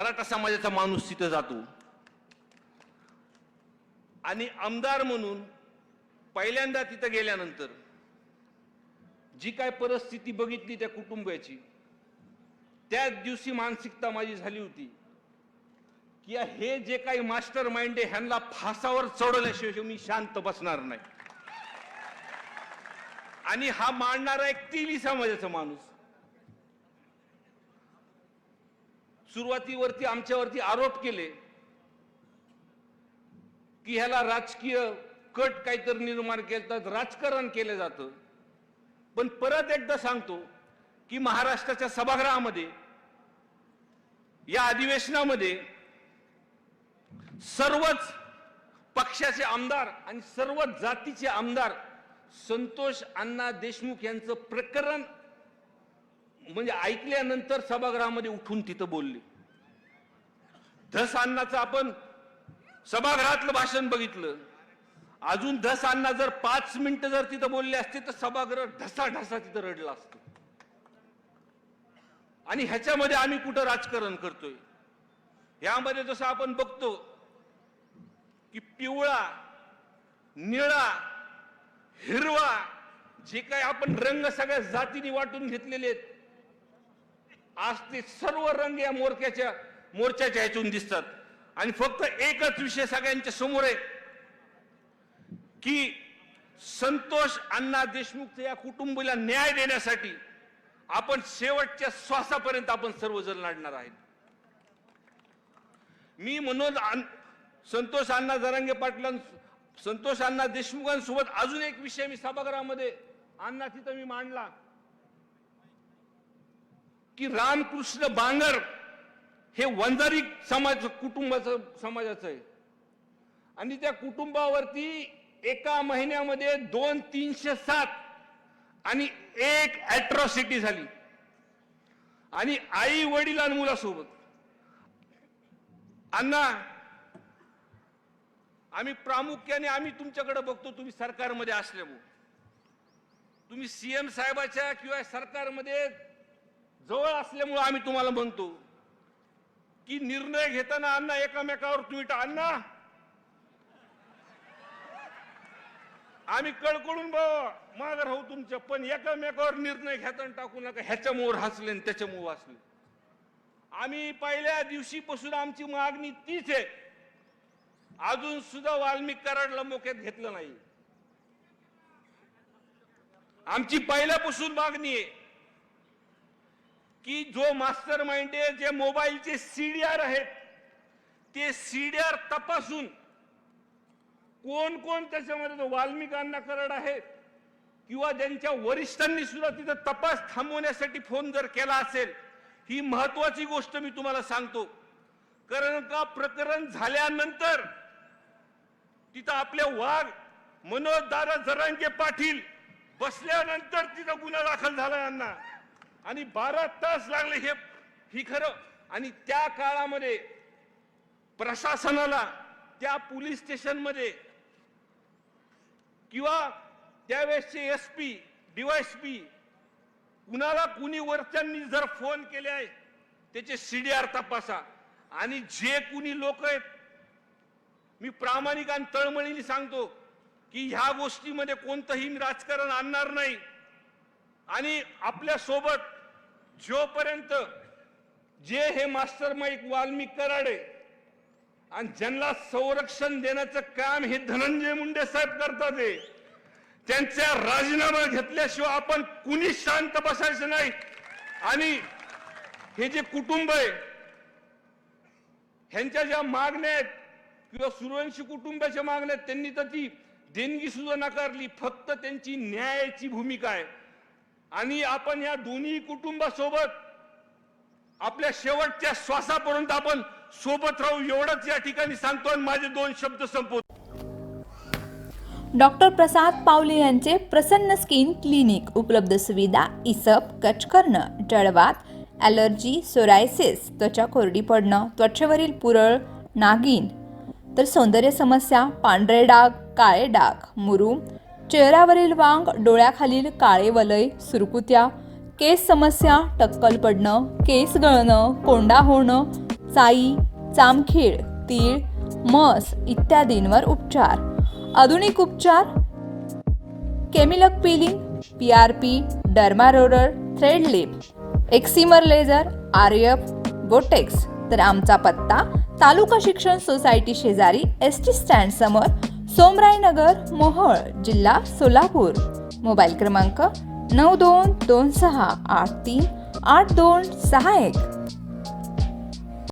मराठा समाजाचा माणूस तिथं जातो. आणि आमदार म्हणून पहिल्यांदा तिथं गेल्यानंतर जी काय परिस्थिती बघितली त्या कुटुंबाची त्याच दिवशी मानसिकता माझी झाली होती की हे जे काही मास्टर माइंड आहे ह्यांना फासावर चढवल्याशिवाय मी शांत बसणार नाही. आणि हा मांडणारा एक तिली समाजाचा माणूस. सुरुवातीवरती आमच्यावरती आरोप केले की ह्याला राजकीय कट काहीतरी निर्माण केलं राजकारण केलं जातं. पण परत एकदा सांगतो की महाराष्ट्राच्या सभागृहामध्ये या अधिवेशनामध्ये सर्वच पक्षाचे आमदार आणि सर्वच जातीचे आमदार संतोष अण्णा देशमुख यांचं प्रकरण म्हणजे ऐकल्यानंतर सभागृहामध्ये उठून तिथं बोलले. धस अन्नाचं आपण सभागृहातलं भाषण बघितलं. अजून धस अण्णा जर पाच मिनिटं जर तिथं बोलले असते तर सभागृह ढसा ढसा तिथं रडला असतो. आणि ह्याच्यामध्ये आम्ही कुठं राजकारण करतोय? यामध्ये जसं आपण बघतो की पिवळा निळा हिरवा जे काही आपण रंग सगळ्या जातीने वाटून घेतलेले आहेत आज ते सर्व रंग या मोर्चाच्या मोर्चाच्या ह्यातून दिसतात. आणि फक्त एकच विषय सगळ्यांच्या समोर आहे की संतोष अण्णा देशमुख या कुटुंबाला न्याय देण्यासाठी आपण शेवटच्या श्वासापर्यंत आपण सर्वजण लढणार आहेत. मी म्हणून संतोष अण्णा जरांगे पाटलां संतोष अण्णा देशमुखांसोबत अजून एक विषय मी सभागृहामध्ये अण्णा तिथं मी मांडला. की रामकृष्ण बांगर हे वंजारी समाज कुटुंबाचं समाजाचं आहे. आणि त्या कुटुंबावरती एका महिन्यामध्ये दोन तीनशे सात आणि एक अॅट्रॉसिटी झाली. आणि आई वडील आणि मुलासोबत. अण्णा आम्ही प्रामुख्याने आम्ही तुमच्याकडे बघतो तुम्ही सरकारमध्ये असल्यामुळे. तुम्ही सीएम साहेबाच्या किंवा सरकारमध्ये जवळ असल्यामुळं आम्ही तुम्हाला म्हणतो की निर्णय घेताना अण्णा एकामेकावर तुम्ही अण्णा! आम्ही कळकळून माग राहू तुमच्या पण एकामेकावर निर्णय घेताना टाकू नका. ह्याच्यामुळे हसले आणि त्याच्यामुळे हसले आम्ही पहिल्या दिवशीपासून आमची मागणी तीच आहे. अजून सुद्धा वाल्मिक कराडला मोक्यात घेतलं नाही. आमची पहिल्यापासून मागणी आहे. की जो मास्टर माइंड आहे जे मोबाईलचे सीडीआर आहेत ते सीडीआर तपासून कोण कोण त्याच्यामध्ये वाल्मिकांना करड आहे किंवा त्यांच्या वरिष्ठांनी सुद्धा तिथं तपास थांबवण्यासाठी फोन जर केला असेल ही महत्वाची गोष्ट मी तुम्हाला सांगतो. कारण का प्रकरण झाल्यानंतर तिथं आपले वाघ मनोज दादा जरांगे पाटील बसल्यानंतर तिथं गुन्हा दाखल झाला यांना. आणि बारा तास लागले हे ही खरं. आणि त्या काळामध्ये प्रशासनाला त्या पोलीस स्टेशनमध्ये किंवा त्यावेळेसचे एस पी डीवायसपी कुणाला कुणी वरच्यांनी जर फोन केले आहे त्याचे सी डी आर तपासा. आणि जे कुणी लोक आहेत मी प्रामाणिक आणि तळमळीने सांगतो की ह्या गोष्टीमध्ये कोणतंही राजकारण आणणार नाही. आणि आपल्यासोबत जोपर्यंत जे हे मास्टर माईक वाल्मिक कराडे आणि ज्यांना संरक्षण देण्याचं काम हे धनंजय मुंडे साहेब करतात त्यांचा राजीनामा घेतल्याशिवाय आपण कुणी शांत बसायचं नाही. आणि हे जे कुटुंब आहे ह्यांच्या ज्या मागण्या आहेत किंवा सूर्यवंशी कुटुंबाच्या मागण्या आहेत त्यांनी तर ती देणगी सुद्धा नाकारली. फक्त त्यांची न्यायाची भूमिका आहे. आणि आपण या दोन्ही कुटुंबासोबत आपल्या शेवटच्या श्वासापर्यंत आपण सोबत राहू एवढंच या ठिकाणी सांगतो आणि माझे दोन शब्द संपवतो. डॉक्टर प्रसाद पावले यांचे प्रसन्न स्किन क्लिनिक उपलब्ध सुविधा इसप कच करणं जळवात ॲलर्जी सोरायसिस त्वचा कोरडी पडणं त्वचेवरील पुरळ नागिन तर सौंदर्य समस्या पांढरे डाग काळे डाग मुरूम चेहऱ्यावरील वांग डोळ्याखालील काळे वलय सुरकुत्या केस समस्या टक्कल पडणं केस गळणं कोंडा होणं चाई चामखीळ तीळ मस इत्यादींवर उपचार. आधुनिक उपचार? केमिलक peeling P R P dermaroller thread lift excimer laser R F botox तर आमचा पत्ता तालुका शिक्षण सोसायटी शेजारी एस टी स्टँड समोर सोमरायनगर मोहळ मोहोळ जिल्हा सोलापूर. मोबाईल क्रमांक नऊ दोन दोन सहा आठ तीन आठ दोन सहा एक.